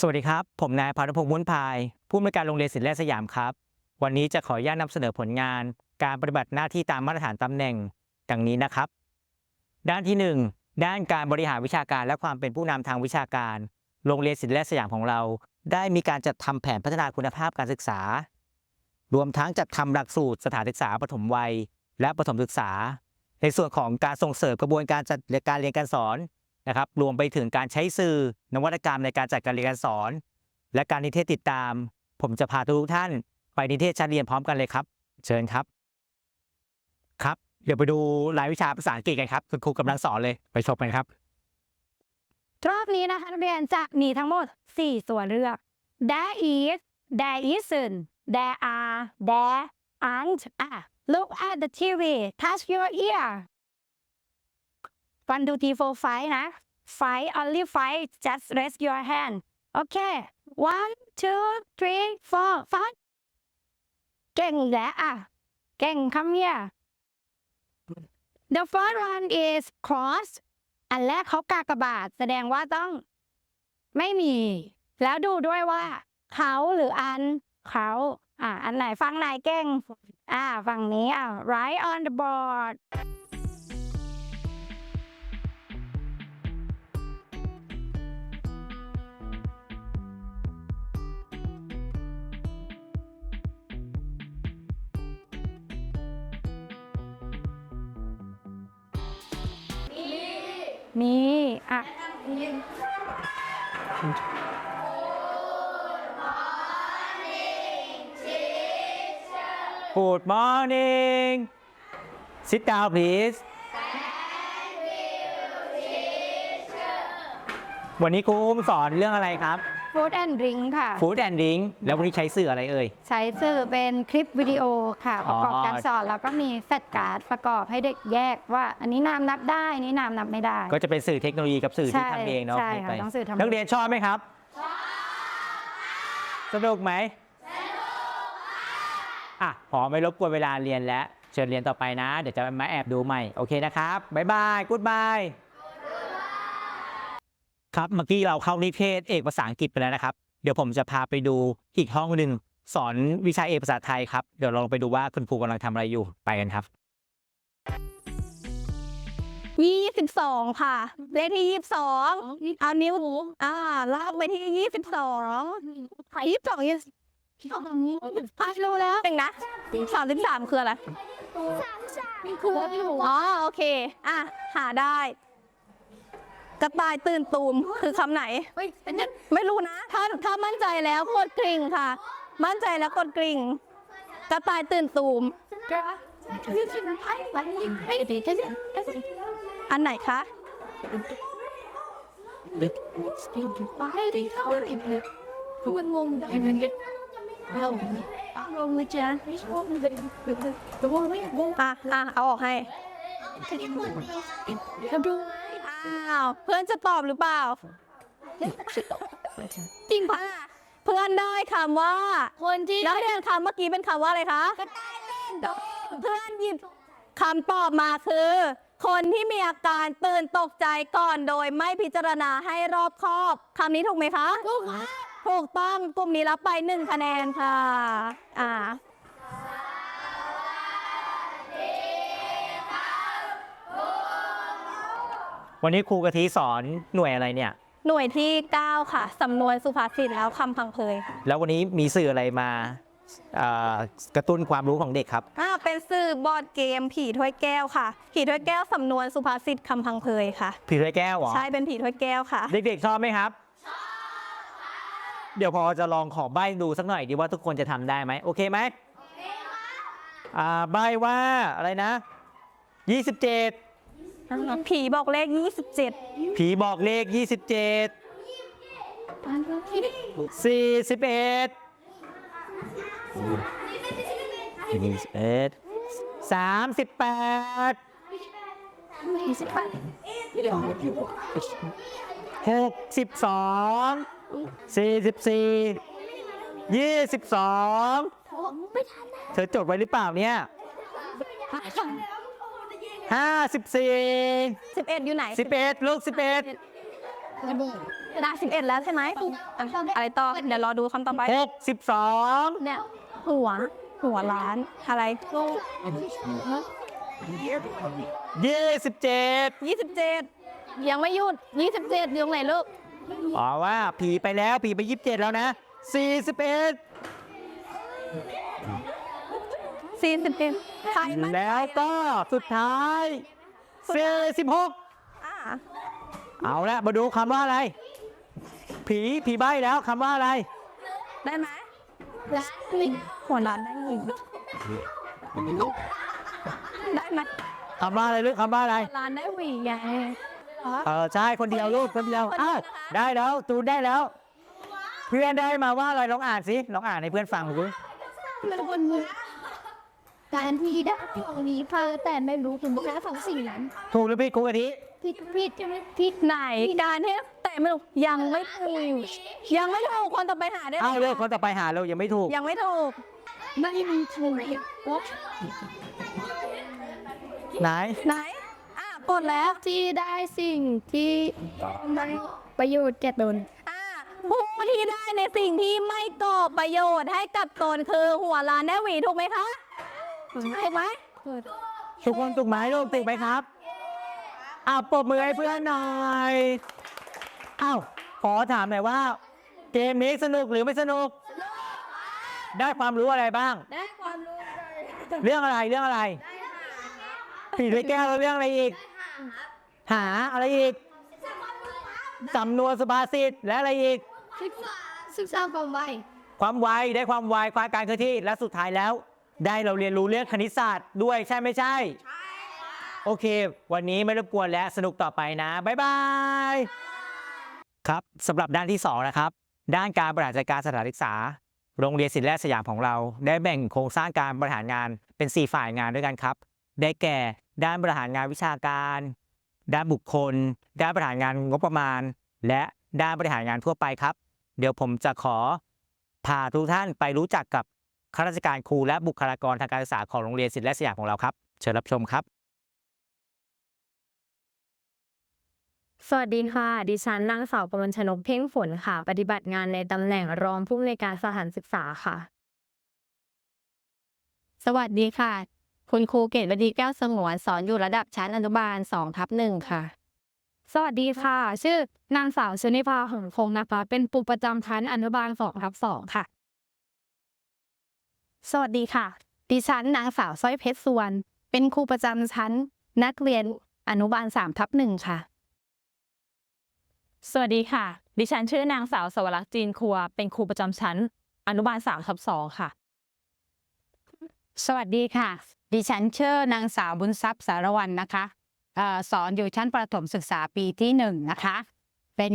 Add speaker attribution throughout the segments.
Speaker 1: สวัสดีครับ ผมนายพานุพงษ์มุนพาย ผู้อำนวยการโรงเรียนศิลป์และสยามครับ วันนี้จะขออนุญาตนำเสนอผลงาน การปฏิบัติหน้าที่ตามมาตรฐานตำแหน่ง ดังนี้นะครับ ด้านที่ 1 ด้านการบริหารวิชาการและความเป็นผู้นำทางวิชาการ โรงเรียนศิลป์และสยามของเรา ได้มีการจัดทำแผนพัฒนาคุณภาพการศึกษา รวมทั้งจัดทำหลักสูตรสถานศึกษาปฐมวัย และประถมศึกษา ในส่วนของการส่งเสริมกระบวนการจัดการเรียนการสอน นะครับรวมไปถึงการใช้สื่อนวัตกรรมในการจัดการเรียนการสอน และการนิเทศติดตาม ผมจะพาทุกท่านไปนิเทศชั้นเรียนพร้อมกันเลยครับ เชิญครับ ครับ เดี๋ยวไปดูรายวิชาภาษาอังกฤษกันครับ คุณครูกำลังสอนเลยไปชมกันครับ
Speaker 2: รอบนี้นะคะนักเรียนจะมีทั้งหมด 4 ตัวเลือก there is there isn't there are there aren't อะ look at the TV touch your ear one two three four five นะ five only five just raise your hand okay one two three four five เก่งแล้วอะ เก่ง come here the first one is cross อันแรกเขากากบาทแสดงว่าต้อง ไม่มี แล้วดูด้วยว่า เขาหรืออันเขาอ่าอันไหนฟังไหนเก่ง อ่าฝั่งนี้อ่า right on the board มีอะ
Speaker 1: กูดมอร์นิ่ง sit down please วันนี้ครูอุ้มสอนเรื่องอะไรครับ
Speaker 2: food and drink ค่ะ
Speaker 1: Food and Drink แล้ววันนี้ใช้สื่ออะไรเอ่ย
Speaker 2: ใช้สื่อเป็นคลิปวิดีโอค่ะ
Speaker 1: อ๋
Speaker 2: ป
Speaker 1: อ
Speaker 2: ระกอบการสอนแล้วก็มีแฟลชการ์ดประกอบให้เด็กแยกว่า อันนี้นามนับได้อันนี้นามนับไม่ได้
Speaker 1: ก็จะเป็นสื่อเทคโนโลยีกับสื่อที่
Speaker 2: ใช่
Speaker 1: ทำเองเนาะ
Speaker 2: ใช่ค่ะ
Speaker 1: ไป
Speaker 2: ต้องสื่อทำ
Speaker 1: นักเรียนชอบไหมครับสนุกไหมอะพอไม่รบกวนเวลาเรียนแล้ว เชิญเรียนต่อไปนะ เดี๋ยวจะมาแอบดูใหม่ โอเคนะครับ บ๊ายบาย กูดบาย ครับเมื่อกี้เราเข้านิเทศเอกภาษาอังกฤษไปแล้วนะครับ เดี๋ยวผมจะพาไปดูอีกห้องหนึ่งสอนวิชาเอกภาษาไทยครับ เดี๋ยวเราลองไปดูว่าคุณครูกำลังทำอะไรอยู่ไปกันครับ
Speaker 2: ยี่สิบสองค่ะ เลขที่ยี่สิบสองเอานิ้วอ่าลากไปที่ยี่สิบสองยี่สิบสองยี่สิบอะรู้แล้วเป็นนะสามสิบสามคืออะไรคืออ๋อโอเค อะ หาได้ กระต่ายตื่นตูมคือคำไหนไม่รู้นะ ถ้าถ้ามั่นใจแล้วกดกริ่งค่ะ มั่นใจแล้วกดกริ่งกระต่ายตื่นตูมอันไหนคะ อะอะเอาออกให้อ้าวเพื่อนจะตอบหรือเปล่าจริงปะเพื่อนได้คำว่า คนที่นักเรียนคำเมื่อกี้เป็นคำว่าอะไรคะเพื่อนหยิบคำตอบมาคือ คนที่มีอาการตื่นตกใจก่อนโดยไม่พิจารณาให้รอบคอบคำนี้ถูกไหมคะถูกถูกต้องกลุ่มนี้รับไปหนึ่งคะแนนค่ะ อ่า
Speaker 1: วันนี้ครูกะทิสอนหน่วยอะไรเนี่ย
Speaker 2: หน่วยที่ 9 ค่ะ สำนวนสุภาษิตแล้วคำพังเพยค่ะ
Speaker 1: แล้ววันนี้มีสื่ออะไรมาเอ่อกระตุ้นความรู้ของเด็กครับ
Speaker 2: อ่าเป็นสื่อบอร์ดเกมผีถ้วยแก้วค่ะ ผีถ้วยแก้วสำนวนสุภาษิตคำพังเพยค่ะ
Speaker 1: ผีถ้วยแก้วเหรอ
Speaker 2: ใช่เป็นผีถ้วยแก้วค่ะ
Speaker 1: เด็กๆชอบไหมครับชอบเดี๋ยวพอจะลองขอใบ้ดูสักหน่อยดีว่าทุกคนจะทำได้ไหม โอเคไหมโอเคอ่าใบ้ว่าอะไรนะ 27
Speaker 2: ผีบอกเลข 27
Speaker 1: ผีบอกเลข 27 41 21 38หกสิบสองสี่สิบสี่ยี่สิบสองเธอจดไว้หรือเปล่าเนี่ย ห้าสิบสี่
Speaker 2: 11อยู่ไหน
Speaker 1: สิบเอ็ดลูกสิบเอ็ด
Speaker 2: ได้สิบเอ็ดแล้วใช่ไหมอะอะไรต่อ เดี๋ยวรอดูคำต่อไป
Speaker 1: หกสิบสอง
Speaker 2: เนี่ยหัวหัวล้านอะไร
Speaker 1: ยี่สิบเจ็ด
Speaker 2: ยี่สิบเจ็ดยังไม่หยุดยี่สิบเจ็ดอยู่ตรงไหนลูก
Speaker 1: อ๋อว่าผีไปแล้วผีไปยี่สิบเจ็ดแล้วนะสี่สิบเอ็ด
Speaker 2: สี่สิบเอ็ดใครไหม
Speaker 1: แล้วก็สุดท้ายสี่สิบหก
Speaker 2: อะ
Speaker 1: เอาละมาดูคำว่าอะไร ผีผีใบแล้วคำว่าอะไร
Speaker 2: ได้ไหมหัวล้านได้หนึ่งได้ไหม
Speaker 1: คำว่าอะไรลูกคำว่าอะไร
Speaker 2: หัวล้านได้หวีไงเหรอ
Speaker 1: เออใช่คนเดียวลูกคนเดียว
Speaker 2: คนเดียว
Speaker 1: อ้าว
Speaker 2: นะคะ
Speaker 1: ได้แล้วตูนได้แล้ว เพื่อนได้มาว่าอะไรลองอ่านสิลองอ่านให้เพื่อนฟังดู
Speaker 3: เป็นคนมือ การที่ได้ของนี้พาแต่ไม่รู้คุณค่าของสิ่งนั้น
Speaker 1: ถูกหรือผิดครูกะทิ
Speaker 3: ผิดผิดจะไม่ผิด
Speaker 2: ไหนการให้แต่ไม่ถูกยังไม่ถูกยังไม่ถูกคนต่อไปหาได้ไหม
Speaker 1: อ้าวเลิกคนต่อไปหาเรายังไม่ถูก
Speaker 2: ยังไม่ถูก
Speaker 3: ไม่มีถูก
Speaker 1: ไหน
Speaker 2: ไหนอะกดแล้ว
Speaker 3: ที่ได้สิ่งที่มันประโยชน์แก่ตน
Speaker 2: อะผู้ที่ได้ในสิ่งที่ไม่ก่อประโยชน์ให้กับตนคือหัวล้านได้หวีถูกไหมคะ ใช่ไหม
Speaker 1: ทุกคนถูกไหมลูกถูกไหมครับอ้าวปรบมือให้เพื่อนหน่อยอ้าวขอถามหน่อยว่า เกมนี้สนุกหรือไม่สนุก ได้ความรู้อะไรบ้าง
Speaker 3: ได้ความรู้
Speaker 1: เรื่องอะไรเรื่องอะไรผีด้วยแก้วแล้วเรื่องอะไรอีก หาอะไรอีกสำนวนสุภาษิตและอะไรอีก
Speaker 3: ศึกษาศึกษาความไว
Speaker 1: ความไวได้ความไวความการเคลื่อนที่และสุดท้ายแล้ว ได้เราเรียนรู้เรื่องคณิตศาสตร์ด้วยใช่ไม่ใช่ โอเค วันนี้ไม่รบกวนและสนุกต่อไปนะ บ๊ายบาย ครับสำหรับด้านที่ 2 นะครับ ด้านการบริหารจัดการสถานศึกษา โรงเรียนศิลป์และสยามของเรา ได้แบ่งโครงสร้างการบริหารงานเป็น 4 ฝ่ายงานด้วยกันครับ ได้แก่ ด้านบริหารงานวิชาการ ด้านบุคคล ด้านบริหารงานงบประมาณ และด้านบริหารงานทั่วไปครับ เดี๋ยวผมจะขอพาทุกท่านไปรู้จักกับ ข้าราชการครูและบุคลากรทางการศึกษาของโรงเรียนศิลป์และสยามของเราครับ เชิญรับชมครับ
Speaker 4: สวัสดีค่ะ ดิฉันนางสาวปมลชนกเพ่งฝนค่ะ ปฏิบัติงานในตำแหน่งรองผู้อำนวยการสถานศึกษาค่ะ
Speaker 3: สวัสดีค่ะ คุณครูเกตวดีแก้วสงวนสอนอยู่ระดับชั้นอนุบาล2ทับหนึ่งค่ะ
Speaker 4: สวัสดีค่ะ ชื่อนางสาวชนิภาหงคงนะคะ เป็นปูประจำชั้นอนุบาลสองทับสองค่ะ
Speaker 3: สวัสดีค่ะ ดิฉันนางสาวสร้อยเพชรสุวรรณ เป็นครูประจำชั้น นักเรียนอนุบาล3ทับหนึ่งค่ะ
Speaker 5: สวัสดีค่ะ ดิฉันชื่อนางสาวสวรักษ์จีนครัว เป็นครูประจำชั้น อนุบาล3ทับ2ค่ะ
Speaker 3: สวัสดีค่ะ ดิฉันชื่อนางสาวบุญทรัพย์สารวันนะคะเออสอนอยู่ชั้นประถมศึกษาปีที่หนึ่งนะคะ เป็น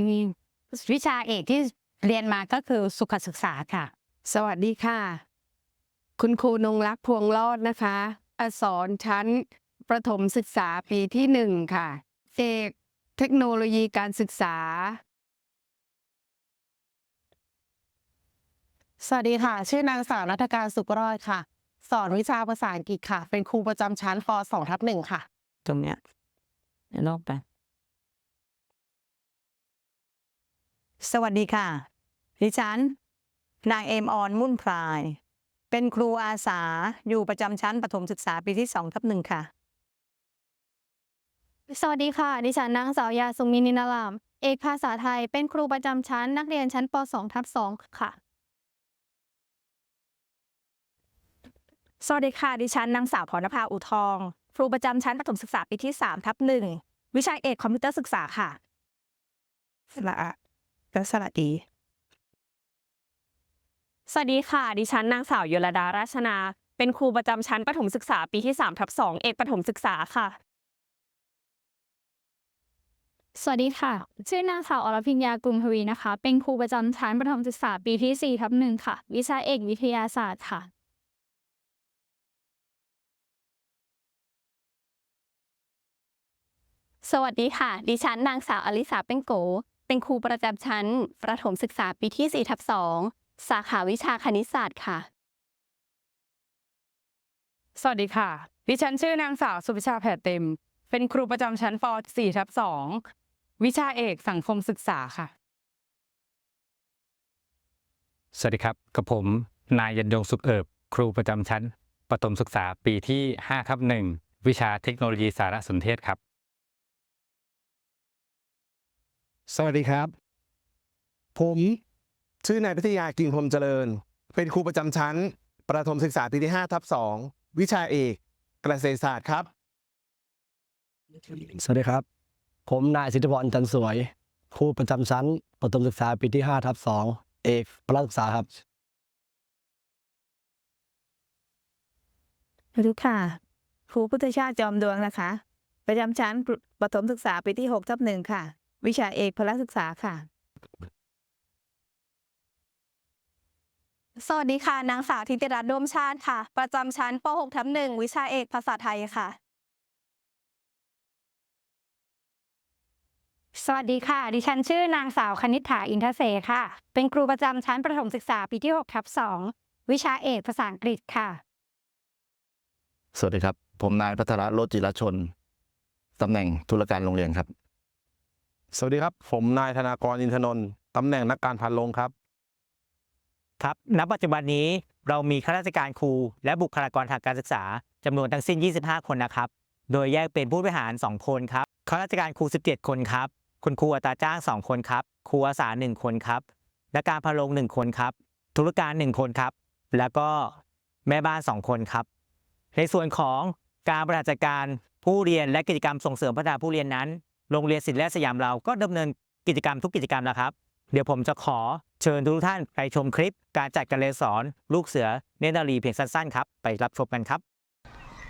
Speaker 3: วิชาเอกที่เรียนมาก็คือสุขศึกษาค่ะ
Speaker 6: สวัสดีค่ะ คุณครูนงรักษ์พวงรอดนะคะอาสอนชั้น ประถมศึกษาปีที่หนึ่งค่ะ เอกเทคโนโลยีการศึกษา
Speaker 7: สวัสดีค่ะ ชื่อนางสาวนัฐการสุกรอดค่ะ สอนวิชาภาษาอังกฤษค่ะ เป็นครูประจำชั้นป .2 ทับหนึ่งค่ะ
Speaker 5: ตรงเนี้ยเดี๋ยวลอกไป
Speaker 8: สวัสดีค่ะ ดิฉัน นางเอมออนมุ่นพราย เป็นครูอาสาอยู่ประจำชั้นประถมศึกษาปีที่สองทับหนึ่งค่ะ
Speaker 4: สวัสดีค่ะ ดิฉันนางสาวยาสุมินินาราม เอกภาษาไทย เป็นครูประจำชั้นนักเรียนชั้นป .2 ทับ2ค่ะ
Speaker 5: สวัสดีค่ะ ดิฉันนางสาวพรณภาอุทอง ครูประจำชั้นประถมศึกษาปีที่3ทับ1วิชาเอกคอมพิวเตอร์ศึกษาค่ะ
Speaker 7: สระอะและสระดี
Speaker 5: สวัสดีค่ะ ดิฉันนางสาวโยลดาราชนา เป็นครูประจำชั้นประถมศึกษาปีที่3ทับ2เอกประถมศึกษาค่ะ
Speaker 4: สวัสดีค่ะ ชื่อนางสาวอรพิญญากรุงทวีนะคะ เป็นครูประจำชั้นประถมศึกษาปีที่4ทับ1ค่ะ วิชาเอกวิทยาศาสตร์ค่ะ
Speaker 3: สวัสดีค่ะ ดิฉันนางสาวอลิสาเป็นโก เป็นครูประจำชั้นประถมศึกษาปีที่4ทับ2 สาขาวิชาคณิตศาสตร์ค่ะ
Speaker 6: สวัสดีค่ะ ดิฉันชื่อนางสาวสุพิชาแผ่เต็ม เป็นครูประจำชั้นป .4 ทับ2
Speaker 3: วิชาเอกสังคมศึกษาค่ะ
Speaker 1: สวัสดีครับกับผม นายยันยงสุขเอิบ ครูประจำชั้นประถมศึกษาปีที่5ทับหนึ่งวิชาเทคโนโลยีสารสนเทศครับ
Speaker 9: สวัสดีครับ ผม ชื่อนายพิทยากิ่งพรหมเจริญ เป็นครูประจำชั้น ประถมศึกษาปีที่5ทับ2วิชาเอกเกษตรศาสตร์ครับ
Speaker 10: สวัสดีครับ ผมนายสิทธิพรจันทร์สวย ครูประจำชั้น ประถมศึกษาปีที่5ทับ2เอกพละศึกษาครับ
Speaker 5: สวัสดีค่ะ ครูพุทธชาติจอมดวงนะคะ ประจำชั้นประประถมศึกษาปีที่6ทับหนึ่งค่ะ วิชาเอกพละศึกษาค่ะ
Speaker 11: สวัสดีค่ะ นางสาวธิติรัตน์โดมชาติค่ะ ประจำชั้นป .6 ทับหนึ่งวิชาเอกภาษาไทยค่ะ
Speaker 2: สวัสดีค่ะ ดิฉันชื่อนางสาวคณิษฐาอินทเสค่ะ เป็นครูประจำชั้นประถมศึกษาปีที่6ทับ2วิชาเอกภาษาอังกฤษค่ะ
Speaker 12: สวัสดีครับ ผมนายพัทรโรจจิรชน ตำแหน่งธุรการโรงเรียนครับ
Speaker 9: สวัสดีครับ ผมนายธนากรอินทนนท์ตำแหน่งนักการพันโรงครับ
Speaker 1: ครับณปัจจุบันนี้เรามีข้าราชการครู และบุคลากรทางการศึกษาจำนวนทั้งสิ้น 25 คนนะครับ โดยแยกเป็นผู้บริหาร 2 คนครับข้าราชการครู 17 คนครับ คุณครูอัตราจ้าง 2 คนครับ ครูอาสา 1 คนครับ และการพะโรง1 คนครับ ธุรการ 1 คนครับ แล้วก็แม่บ้าน 2 คนครับ ในส่วนของการบริหารจัดการผู้เรียนและกิจกรรมส่งเสริมพัฒนาผู้เรียนนั้น โรงเรียนศิลป์และสยามเราก็ดำเนินกิจกรรมทุกกิจกรรมแล้วครับ เดี๋ยวผมจะขอ เชิญทุกท่านไปชมคลิปการจัดการเรียนสอนลูกเสือเนตรนารีเพียงสั้นๆครับไปรับชมกันครับ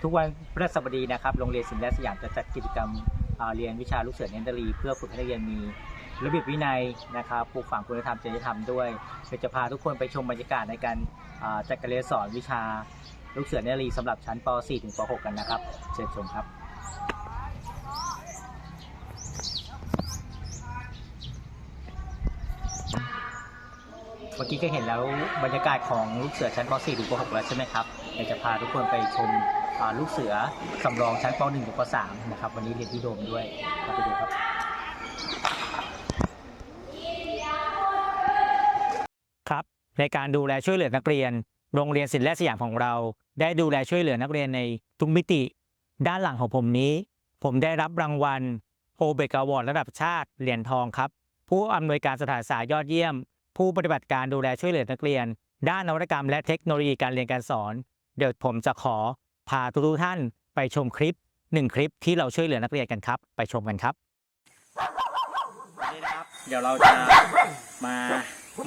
Speaker 1: ทุกวันพฤหัสบดีนะครับโรงเรียนศิลป์และสยามจะจัดกิจกรรมเรียนวิชาลูกเสือเนตรนารีเพื่อฝึกให้นักเรียนมีระเบียบวินัยนะครับปลูกฝังคุณธรรมจริยธรรมด้วยเดี๋ยวจะพาทุกคนไปชมบรรยากาศในการจัดการเรียนสอนวิชาลูกเสือเนตรนารีสำหรับชั้นป .4 ถึงป .6 กันนะครับเชิญชมครับ มื่อกี้ก็เห็นแล้วบรรยากาศของลูกเสือชั้นป .4 ถึงป .6 แล้วใช่ไหมครับเดี๋ยวจะพาทุกคนไปชมลูกเสือสำรองชั้นป .1 ถึงป .3 นะครับ วันนี้เรียนที่โดมด้วยมาไปดูครับครับ ในการดูแลช่วยเหลือนักเรียน โรงเรียนศิลป์และสยามของเรา ได้ดูแลช่วยเหลือนักเรียนในทุกมิติ ด้านหลังของผมนี้ ผมได้รับรางวัลโอเบกาวอร์ดระดับชาติเหรียญทองครับ ผู้อำนวยการสถานศึกษายอดเยี่ยม ผู้ปฏิบัติการดูแลช่วยเหลือนักเรียน ด้านนวัตกรรมและเทคโนโลยีการเรียนการสอน เดี๋ยวผมจะขอพาทุกท่านไปชมคลิปหนึ่งคลิปที่เราช่วยเหลือนักเรียนกันครับ ไปชมกันครับนี่นะครับ เดี๋ยวเราจะมา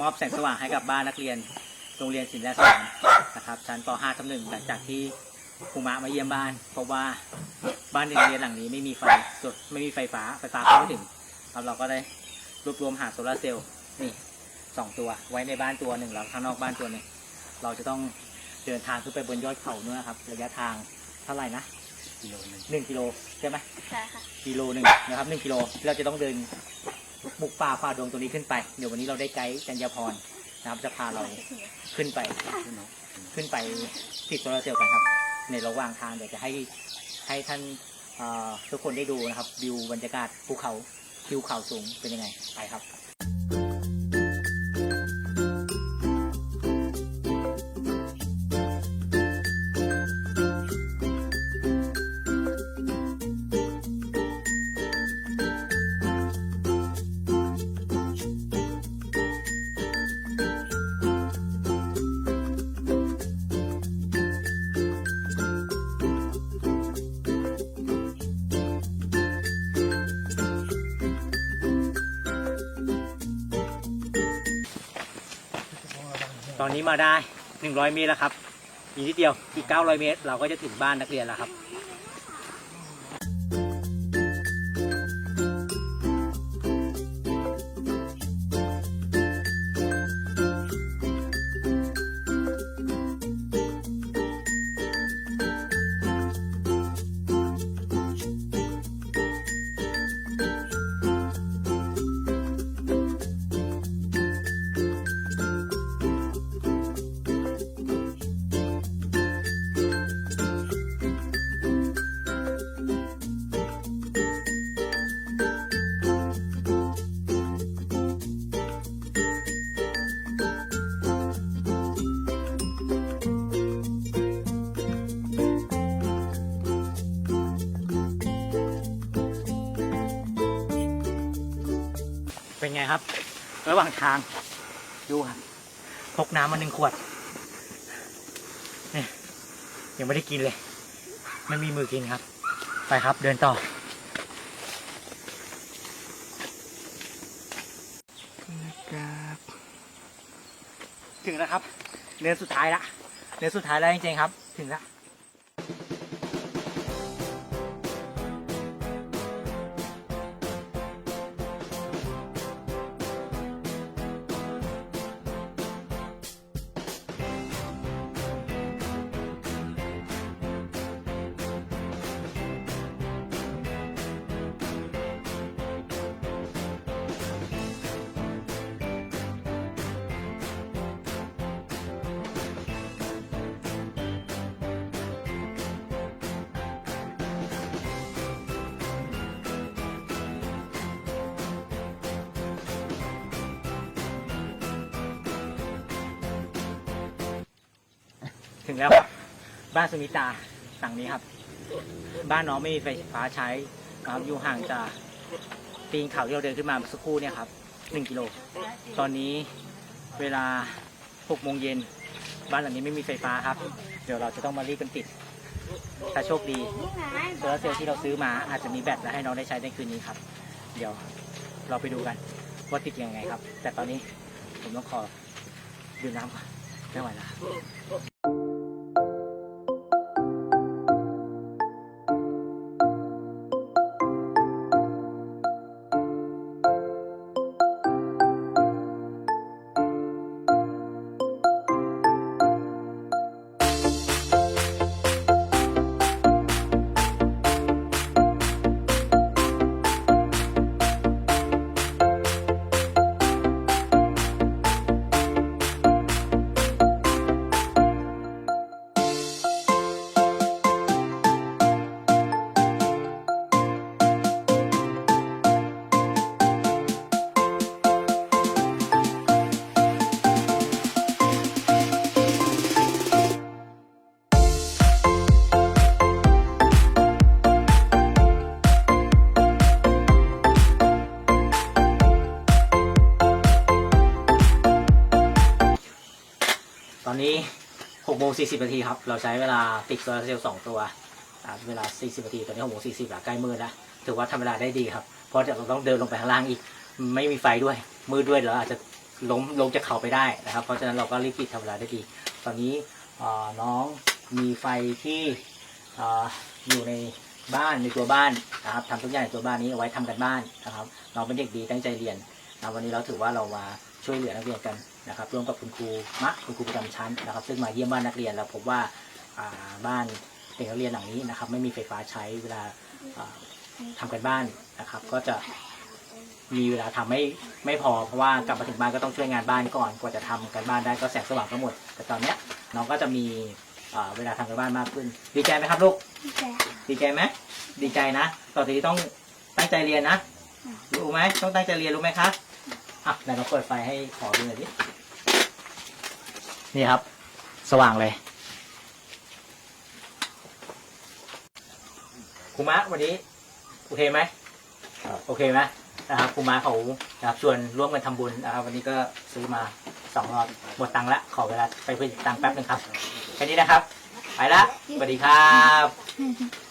Speaker 1: มอบแสงสว่างให้กับบ้านนักเรียน โรงเรียนศิลป์และสยามนะครับชั้นป .5 ทับหนึ่งหลังจากที่ครูมะมาเยี่ยมบ้าน เพราะว่าบ้านโรงเรียนหลังนี้ไม่มีไฟสดไม่มีไฟฟ้าไฟฟ้าเข้าไม่ถึงครับเราก็ได้รวบรวมหาโซลาร์เซลล์นี่ สองตัวไว้ในบ้านตัวหนึ่งแล้วข้างนอกบ้านตัวหนึ่งเราจะต้องเดินทางขึ้นไปบนยอดเขาเนื้อครับระยะทางเท่าไหร่นะกิโลหนึ่งหนึ่งกิโลใช่ไหม
Speaker 11: ใช่ค่ะ
Speaker 1: กิโลหนึ่งนะครับหนึ่งกิโลเราจะต้องเดินบุกป่าฝ่าดงตรงนี้ขึ้นไป เดี๋ยววันนี้เราได้ไกด์กัญญาพรนะครับจะพาเราขึ้นไปขึ้นไปติดโซลาร์เซลล์กันครับ ในระหว่างทางเดี๋ยวจะให้ให้ท่านเอ่อทุกคนได้ดูนะครับวิวบรรยากาศภูเขาทิวเขาสูงเป็นยังไงไปครับ ตอนนี้มาได้ 100 เมตรแล้วครับอีกนิดเดียวอีก 900 เมตร เราก็จะถึงบ้านนักเรียนแล้วครับ ไงครับ ระหว่างทางดูครับพกน้ำมาหนึ่งขวดเนี่ยยังไม่ได้กินเลย ไม่มีมือกินครับ ไปครับเดินต่อถึงแล้วครับเนินสุดท้ายละเนินสุดท้ายแล้วจริงๆครับ ถึงแล้ว ถึงแล้วครับ บ้านสมิตาสั่งนี้ครับ บ้านน้องไม่มีไฟฟ้าใช้นะครับอยู่ห่างจากตีนเขาที่เราเดินขึ้นมาสักครู่เนี่ยครับหนึ่งกิโล ตอนนี้เวลาหกโมงเย็นบ้านหลังนี้ไม่มีไฟฟ้าครับ เดี๋ยวเราจะต้องมารีบกันติด ถ้าโชคดีโซลาร์เซลล์ที่เราซื้อมาอาจจะมีแบตและให้น้องได้ใช้ในคืนนี้ครับ เดี๋ยวเราไปดูกันว่าติดยังไงครับ แต่ตอนนี้ผมต้องขอดื่มน้ำก่อนไม่ไหวแล้ว 40 นาทีครับ เราใช้เวลาติดโซลาร์เซลล์2ตัวเวลา 40 นาที ตอนนี้6โมง40แล้วใกล้มืดแล้ว ถือว่าทำเวลาได้ดีครับ เพราะเดี๋ยวเราต้องเดินลงไปข้างล่างอีก ไม่มีไฟด้วย มืดด้วยเดี๋ยวเราอาจจะล้มลงจากเขาไปได้นะครับ เพราะฉะนั้นเราก็รีบปิดทำเวลาได้ดี ตอนนี้น้องมีไฟที่ออยู่ในบ้านในตัวบ้านนะครับทำทุกอย่างในตัวบ้านนี้เอาไว้ทำกันบ้านนะครับน้องเป็นเด็กดีตั้งใจเรียนนะวันนี้เราถือว่าเรามาช่วยเหลือนักเรียนกัน นะครับร่วมกับคุณครูมักคุณครูประจำชั้นนะครับ ซึ่งมาเยี่ยมบ้านนักเรียนแล้วพบว่าอ่าบ้านเด็กนักเรียนหลังนี้นะครับ ไม่มีไฟฟ้าใช้เวลาอ่าทำกันบ้านนะครับ ก็จะมีเวลาทำไม่ไม่พอเพราะว่ากลับมาถึงบ้านก็ต้องช่วยงานบ้านก่อนกว่าจะทำกันบ้านได้ก็แสงสว่างก็หมด แต่ตอนเนี้ยน้องก็จะมีอ่าเวลาทำกันบ้านมากขึ้น ดีใจไหมครับลูก ดีใจไหมดีใจนะ ต่อจากนี้ต้องตั้งใจเรียนนะ รู้ไหมต้องตั้งใจเรียนรู้ไหมครับ อะไหนเราเปิดไฟให้ขอดูหน่อยดินี่ครับ สว่างเลยครูมะวันนี้ โอเคไหมโอเคไหมนะครับครูมะเขานะครับชวนร่วมกันทำบุญนะครับวันนี้ก็ซื้อมาสองรอบหมดตังค์ละขอเวลาไปเพื่อตังค์แป๊บนึงครับแค่นี้นะครับ ไปละสวัสดีครับ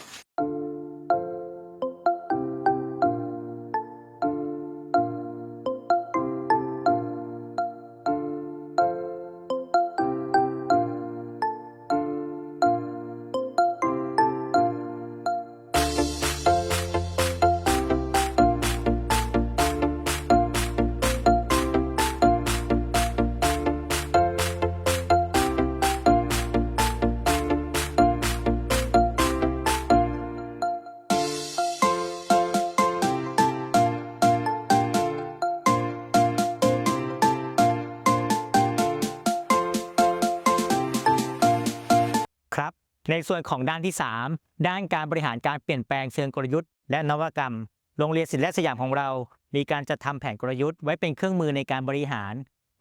Speaker 1: ในส่วนของด้านที่ 3 ด้านการบริหารการเปลี่ยนแปลงเชิงกลยุทธ์ และนวัตกรรม โรงเรียนศิลป์และสยามของเรา มีการจัดทำแผนกลยุทธ์ไว้เป็นเครื่องมือในการบริหาร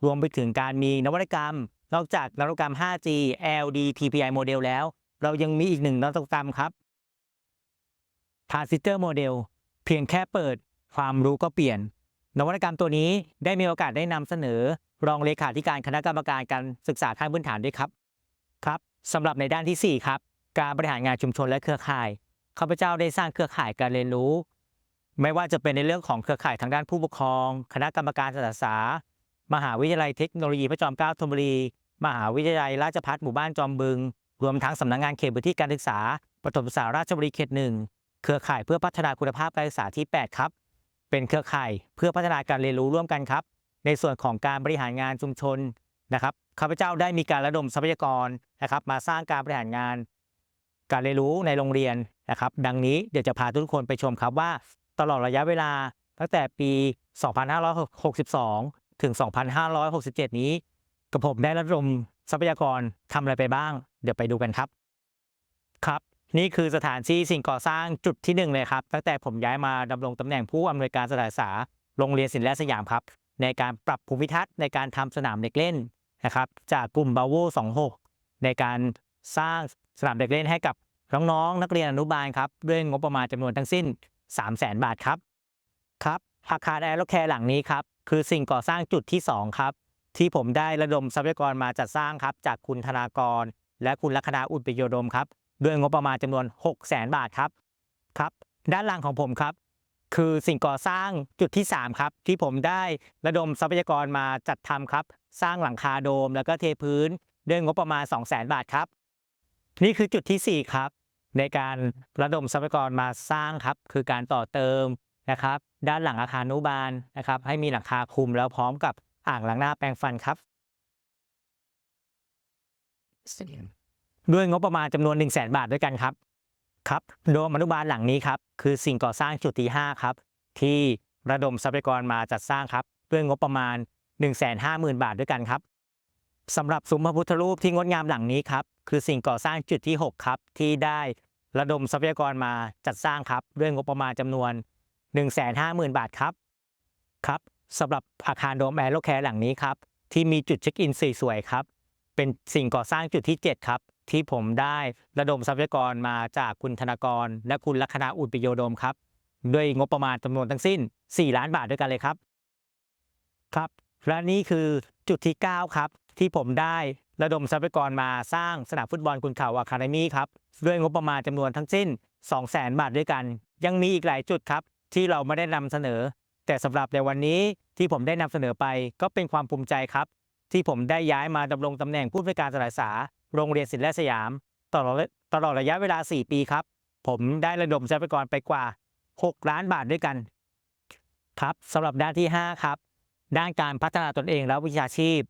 Speaker 1: รวมไปถึงการมีนวัตกรรม นอกจากนวัตกรรม 5G LD TPI โมเดลแล้ว เรายังมีอีกหนึ่งนวัตกรรมครับ Transistor Model เพียงแค่เปิดความรู้ก็เปลี่ยน นวัตกรรมตัวนี้ได้มีโอกาสได้นำเสนอ รองเลขาธิการคณะกรรมการการศึกษาขั้นพื้นฐานด้วยครับครับ สำหรับในด้านทีสี่ 4 ครับ การบริหารงานชุมชนและเครือข่ายข้าพเจ้าได้สร้างเครือข่ายการเรียนรู้ ไม่ว่าจะเป็นในเรื่องของเครือข่ายทางด้านผู้ปกครอง คณะกรรมการสถานศึกษา มหาวิทยาลัยเทคโนโลยีพระจอมเกล้าธนบุรี มหาวิทยาลัยราชภัฏหมู่บ้านจอมบึง รวมทั้งสำนักงานเขตพื้นที่การศึกษาประถมศึกษาราชบุรีเขตหนึ่งเครือข่ายเพื่อพัฒนาคุณภาพการศึกษาที่ 8 ครับ เป็นเครือข่ายเพื่อพัฒนาการเรียนรู้ร่วมกันครับ ในส่วนของการบริหารงานชุมชนนะครับข้าพเจ้าได้มีการระดมทรัพยากร นะครับ มาสร้างการบริหารงาน การเรียนรู้ในโรงเรียนนะครับ ดังนี้เดี๋ยวจะพาทุกคนไปชมครับว่า ตลอดระยะเวลาตั้งแต่ปี 2562 ถึง 2567 นี้กระผมได้ระดมทรัพยากรทำอะไรไปบ้าง เดี๋ยวไปดูกันครับ ครับ นี่คือสถานที่สิ่งก่อสร้างจุดที่หนึ่งเลยครับ ตั้งแต่ผมย้ายมาดำรงตำแหน่งผู้อำนวยการสถานศึกษาโรงเรียนศิลป์และสยามครับ ในการปรับภูมิทัศน์ในการทำสนามเด็กเล่นนะครับ จากกลุ่มบาโว26 ในการสร้างสนามเด็กเล่นให้กับน้องๆนักเรียนอนุบาลครับด้วยงบประมาณจำนวนทั้งสิ้น 3 0 0 0 0 0บาทครับครับอาคารแอร์โรแคร์หลังนี้ครับคือสิ่งก่อสร้างจุดที่ 2 ครับ ที่ผมได้ระดมทรัพยากรมาจัดสร้างครับ จากคุณธนากร และคุณลัคนาอุตปิโยดมครับด้วยงบประมาณจำนวน 6 0 0 0 0 0บาทครับครับ ด้านหลังของผมครับ คือสิ่งก่อสร้างจุดที่ 3 ครับ ที่ผมได้ระดมทรัพยากรมาจัดทำครับ สร้างหลังคาโดม แล้วก็เทพื้น ด้วยงบประมาณ 2 0 0 0 0 0บาทครับ นี่คือจุดที่ 4 ครับ ในการระดมทรัพยากรมาสร้างครับ คือการต่อเติมนะครับ ด้านหลังอาคารนุบาลนะครับ ให้มีหลังคาคลุมแล้วพร้อมกับอ่างล้างหน้าแปรงฟันครับด้วยงบประมาณจำนวน 1 0 0 0 0แบาทด้วยกันครับครับโดมอนุบาลหลังนี้ครับคือสิ่งก่อสร้างจุดที่5ครับที่ระดมทรัพยากรมาจัดสร้างครับ ด้วยงบประมาณ 150,000 บาทด้วยกันครับ สำหรับซุ้มพระพุทธรูปที่งดงามหลังนี้ครับ คือสิ่งก่อสร้างจุดที่ 6 ครับ ที่ได้ระดมทรัพยากรมาจัดสร้างครับ ด้วยงบประมาณจำนวน 150,000 บาทครับครับสำหรับอาคารโดมแอร์โลแคร์หลังนี้ครับ ที่มีจุดเช็คอินสวยๆครับ เป็นสิ่งก่อสร้างจุดที่ 7 ครับ ที่ผมได้ระดมทรัพยากรมาจากคุณธนากร และคุณลัคนาอุตปิโยดมครับ ด้วยงบประมาณจำนวนทั้งสิ้น 4 ล้านบาทด้วยกันเลยครับครับ และนี่คือจุดที่ 9 ครับ ที่ผมได้ระดมทรัพยากรมาสร้างสนามฟุตบอลคุณเขาอะคาเดมี่ครับ ด้วยงบประมาณจำนวนทั้งสิ้น 200,000 บาทด้วยกัน ยังมีอีกหลายจุดครับ ที่เราไม่ได้นำเสนอ แต่สำหรับในวันนี้ที่ผมได้นำเสนอไปก็เป็นความภูมิใจครับ ที่ผมได้ย้ายมาดำรงตำแหน่งผู้อำนวยการสานศึกษาโรงเรียนศิลป์และสยาม ตลอดตลอดระยะเวลา 4 ปีครับ ผมได้ระดมทรัพยากรไปกว่า 6 ล้านบาทด้วยกัน ครับสำหรับด้านที่ 5 ครับ ด้านการพัฒนาตนเองและวิชาชีพ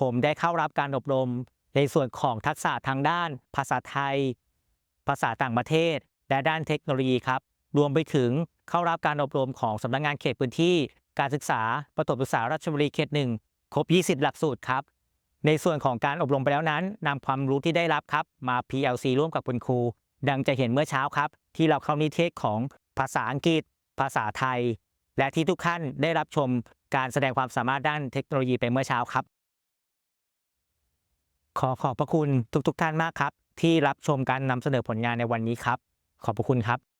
Speaker 1: ผมได้เข้ารับการอบรมในส่วนของทักษะทางด้าน ภาษาไทย ภาษาต่างประเทศ และด้านเทคโนโลยีครับ รวมไปถึงเข้ารับการอบรมของสำนักงานเขตพื้นที่ การศึกษาประถมศึกษาราชบุรีเขตหนึ่งครบ 20 หลักสูตรครับ ในส่วนของการอบรมไปแล้วนั้นนำความรู้ที่ได้รับครับ มา PLC ร่วมกับคุณครู ดังจะเห็นเมื่อเช้าครับ ที่เราเข้านิเทศของภาษาอังกฤษ ภาษาไทย และที่ทุกท่านได้รับชม การแสดงความสามารถด้านเทคโนโลยีไปเมื่อเช้าครับ ขอขอบพระคุณทุกๆทท่านมากครับ ที่รับชมการนำเสนอผลงานในวันนี้ครับ ขอบพระคุณครับ